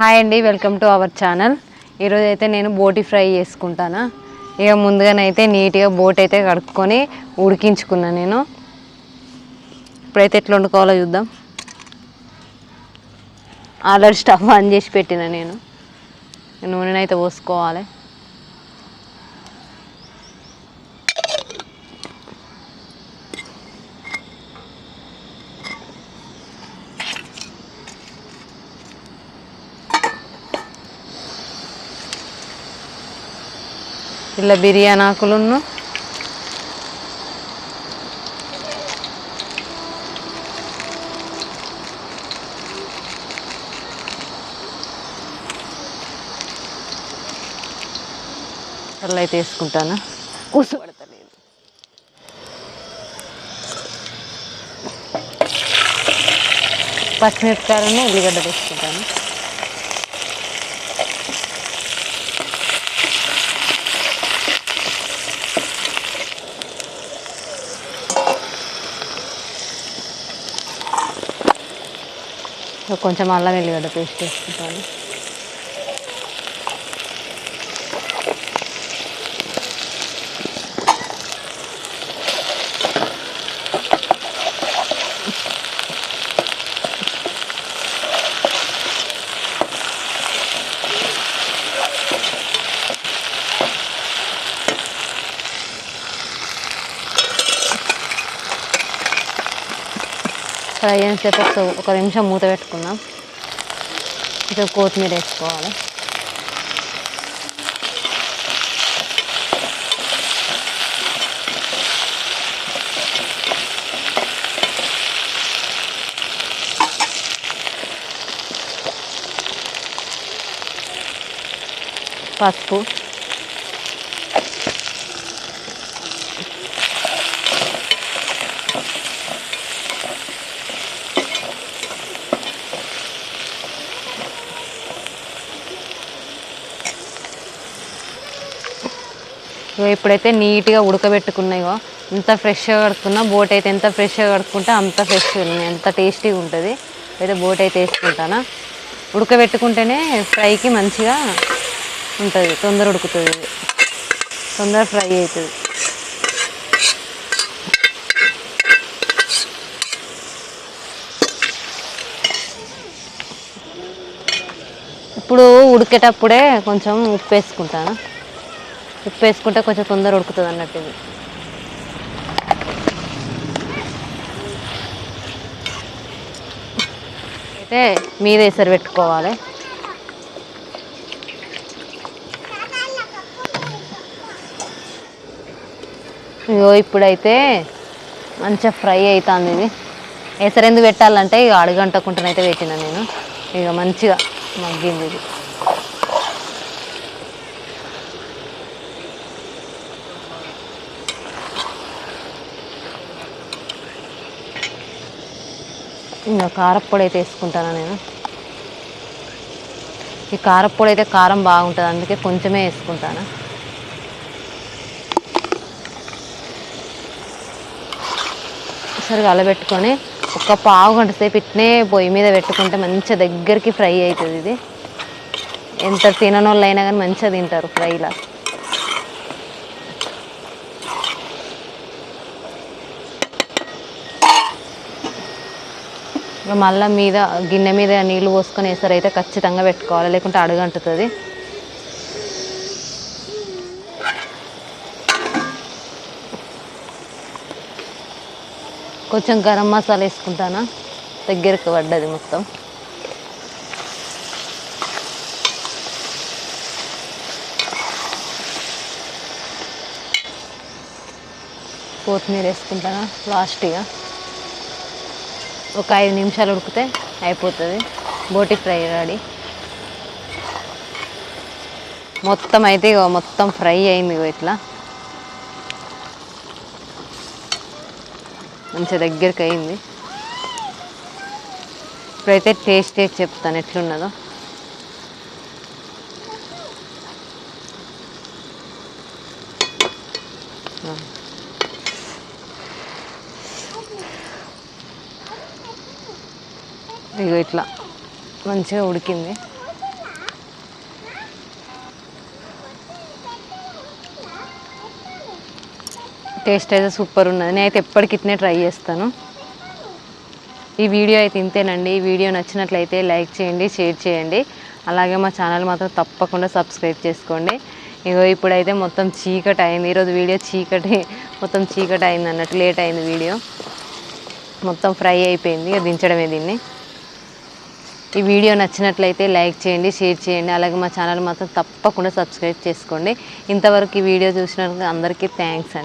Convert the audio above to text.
Hi అండి welcome to our channel. ఈరోజు అయితే నేను బోటి ఫ్రై చేసుకుంటాను. ఇక ముందుగానైతే నీట్గా బోట్ అయితే కడుక్కొని ఉడికించుకున్నా నేను. ఇప్పుడైతే ఎట్లా వండుకోవాలో చూద్దాం. ఆల్రెడీ స్టవ్ ఆన్ చేసి పెట్టిన నేను. నూనెనైతే పోసుకోవాలి. ఇలా బిర్యానీ ఆకులును అట్లా అయితే వేసుకుంటాను? కూర్చోబడతలేదు. పచ్చిమిరపకాయలను ఉల్లిగడ్డ తీసుకుంటాను కొంచెం అల్లం వెల్లిగడ్డ పేస్ట్ వేసుకుంటాను. ఫ్రై అయినసేపు ఒక ఒక నిమిషం మూత పెట్టుకుందాం. కొంచెం కొత్తిమీర వేసుకోవాలి. పసుపు. ఎప్పుడైతే నీట్గా ఉడకబెట్టుకున్నాయో ఎంత ఫ్రెష్గా కడుక్కున్నా బోట్ అయితే ఎంత ఫ్రెష్గా కడుక్కుంటే అంత ఫ్రెష్గా ఉన్నాయి ఎంత టేస్టీగా ఉంటుంది. అయితే బోట్ అయితే వేసుకుంటానా ఉడకబెట్టుకుంటేనే ఫ్రైకి మంచిగా ఉంటుంది తొందర ఉడుకుతుంది. తొందర ఫ్రై అవుతుంది ఇప్పుడు ఉడికేటప్పుడే కొంచెం ఉప్పు వేసుకుంటాను. ఉప్పు వేసుకుంటే కొంచెం తొందర ఉడుకుతుంది అన్నట్టు ఇది. అయితే మీద ఎసరు పెట్టుకోవాలి. ఇగో ఇప్పుడైతే మంచిగా ఫ్రై అవుతుంది ఇది. ఎసరు పెట్టాలంటే ఇక అడుగంటకుంటనైతే పెట్టిన నేను. ఇక మంచిగా మగ్గింది ఇది. ఇంకా కారప్పొడి అయితే వేసుకుంటాను నేను? ఈ కారప్పొడి అయితే కారం బాగుంటుంది అందుకే కొంచెమే వేసుకుంటాను? సరిగా అలబెట్టుకొని ఒక పావు గంట సేపు ఇట్నే పొయ్యి మీద పెట్టుకుంటే మంచిగా దగ్గరికి ఫ్రై అవుతుంది ఇది. ఎంత తిననోళ్ళు అయినా కానీ మంచిగా తింటారు ఫ్రైలా. మళ్ళీ మీద గిన్నె మీద నీళ్ళు పోసుకొని వేసారు అయితే ఖచ్చితంగా పెట్టుకోవాలి లేకుంటే అడుగంటుతుంది. కొంచెం గరం మసాలా వేసుకుంటానా? దగ్గరకు పడ్డది మొత్తం. కొత్తిమీర వేసుకుంటానా? లాస్ట్గా. ఒక ఐదు నిమిషాలు ఉడికితే అయిపోతుంది. బోటి ఫ్రై రెడీ. మొత్తం అయితే ఇగో మొత్తం ఫ్రై అయింది ఇట్లా. మంచి దగ్గరికి అయింది. ఇప్పుడైతే టేస్ట్ టేస్ట్ చెప్తాను ఎట్లున్నదో. ఇగో ఇట్లా. మంచిగా ఉడికింది. టేస్ట్ అయితే సూపర్ ఉన్నది. నేనైతే ఎప్పటికి ఇట్నే ట్రై చేస్తాను. ఈ వీడియో అయితే ఇంతేనండి. ఈ వీడియో నచ్చినట్లయితే లైక్ చేయండి షేర్ చేయండి. అలాగే మా ఛానల్ మాత్రం తప్పకుండా సబ్స్క్రైబ్ చేసుకోండి. ఇగో ఇప్పుడైతే మొత్తం చీకటి అయింది. ఈరోజు వీడియో చీకటి మొత్తం చీకటి అయింది అన్నట్టు లేట్ అయింది వీడియో. మొత్తం ఫ్రై అయిపోయింది. ఇక దించడమే దీన్ని. ఈ వీడియో నచ్చినట్లయితే లైక్ చేయండి షేర్ చేయండి అలాగే మా ఛానల్ మాత్రం తప్పకుండా సబ్స్క్రైబ్ చేసుకోండి. ఇంతవరకు ఈ వీడియో చూసినందుకు అందరికీ థ్యాంక్స్ అండి.